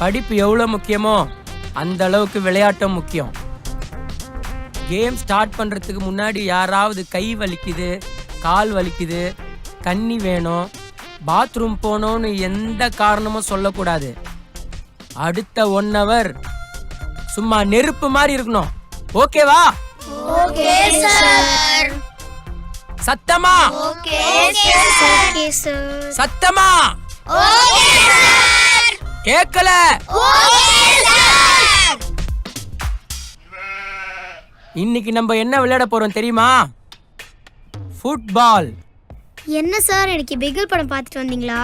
படிப்பு எவ்வளோ முக்கியமோ அந்த அளவுக்கு விளையாட்டும் முக்கியம். கேம் ஸ்டார்ட் பண்ணுறதுக்கு முன்னாடி யாராவது கை வலிக்குது கால் வலிக்குது தண்ணி வேணும் பாத்ரூம் போகணும்னு எந்த காரணமும் சொல்லக்கூடாது. அடுத்த ஒன் ஹவர் சும்மா நெருப்பு மாதிரி இருக்கணும். ஓகேவா ஓகே சார் சத்தமா? ஓகே ஓகே சார் சத்தமா? ஓகே சார் கேட்கல இன்னைக்கு நம்ம என்ன விளையாட போறோம் தெரியுமா? ஃபுட்பால் என்ன சார் எனக்கு பிகில் படம் பார்த்துட்டு வந்தீங்களா?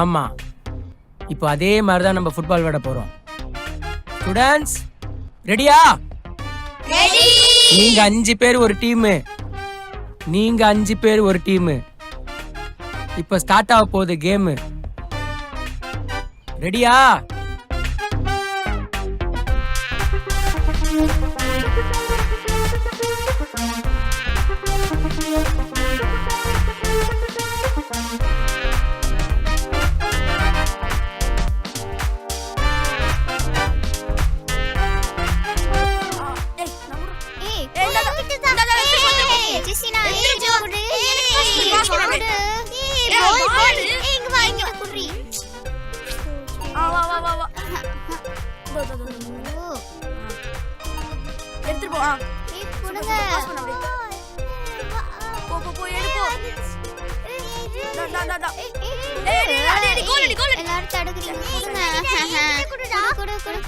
ஆமா. இப்போ அதே மாதிரி தான் நம்ம ஃபுட்பால் விளையாட போறோம். ஸ்டூடண்ட்ஸ் ரெடியா ரெடி நீங்க அஞ்சு பேர் ஒரு டீமு நீங்க அஞ்சு பேர் ஒரு டீமு இப்போ ஸ்டார்ட் ஆக போகுது கேமு ரெடியா எடுத்துட்டு போ ஆ கொடுங்க பாஸ் பண்ணு அப்படியே. போ போ போ எடு போ டா, டா, டா, டா. ஏய், ஏய், அடி, அடி, கோல் அடி, கோல் அடி. எல்லாரும் தடுக்குறீங்க கொடுங்க குடு குடு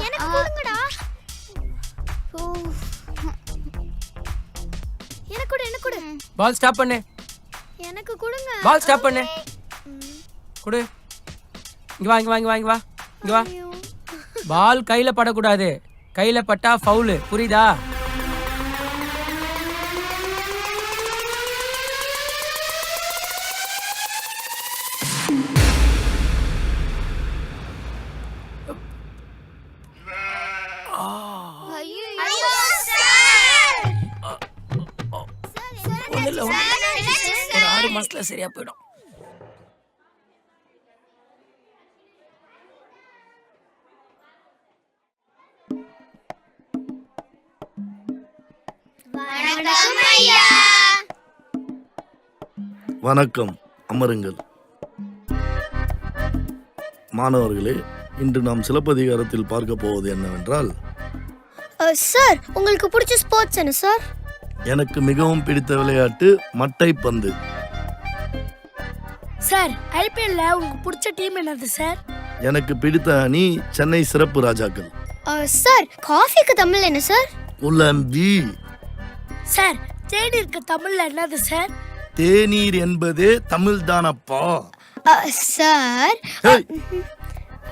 எனக்கு கொடுங்கடா ஓ எனக்கு கொடு எனக்கு கொடு பால் ஸ்டாப் பண்ணு எனக்கு கொடுங்க பால் ஸ்டாப் பண்ணு கொடு இங்க வா இங்க வா இங்க வா இங்க வா இங்க வா. பால் கையில படக்கூடாது. கையில பட்டா ஃபவுலு புரியுதா. ஒரு ஆறு மாசத்துல சரியா போயிடும். வணக்கம். அமருங்கள். மாணவர்களே இன்று நாம் சிலப்பதிகாரத்தில் பார்க்க போவது என்னவென்றால் சார் உங்களுக்கு பிடிச்ச ஸ்போர்ட்ஸ் என்ன சார்? எனக்கு மிகவும் பிடித்த விளையாட்டு மட்டைப்பந்து சார் ஐபிஎல்ல உங்களுக்கு பிடிச்ச டீம் என்னது சார்? எனக்கு பிடித்த அணி சென்னை சிறப்பு ராஜாக்கள். சார் காஃபிக்கு தமிழ் என்ன சார்? உலம்பி சார் தேடி இருக்க தமிழ்ல என்னது சார்? தேநீர் என்பதே தமிழ் தானப்பா சார்.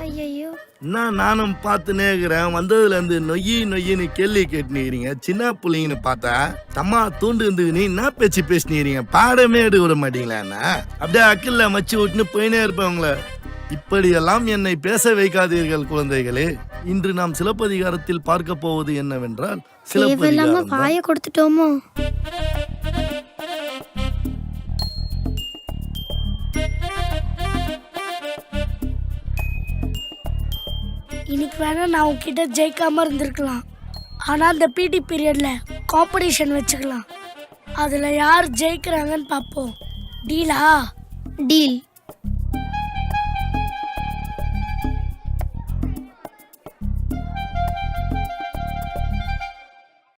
ஐயோ என்ன நானும் பார்த்து நேக்கிறேன் வந்ததுல இருந்து நொய்யி நொய்யின்னு கேள்வி கேட்டுனீங்க. சின்ன பிள்ளைங்கன்னு பார்த்தா தம்மா தூண்டு இருந்துக்குன்னு என்ன பேச்சு பேசினீங்க? பாடமே எடுக்க விட மாட்டீங்களா என்ன? அப்படியே அக்கில்ல மச்சி விட்டுன்னு போயினே இருப்பவங்கள. இப்படியெல்லாம் என்னை பேச வைக்காதீர்கள் குழந்தைகளே. இன்று நாம் சிலப்பதிகாரத்தில் பார்க்க போவது என்னவென்றால் சிலப்பதிகாரம் கொடுத்துட்டோமோ? இன்னைக்கு வேணால் நான் உங்ககிட்ட ஜெயிக்காம இருந்திருக்கலாம். ஆனால் அந்த பிடி பீரியடில் காம்படிஷன் வச்சுக்கலாம். அதில் யார் ஜெயிக்கிறாங்கன்னு பார்ப்போம். டீலா டீல்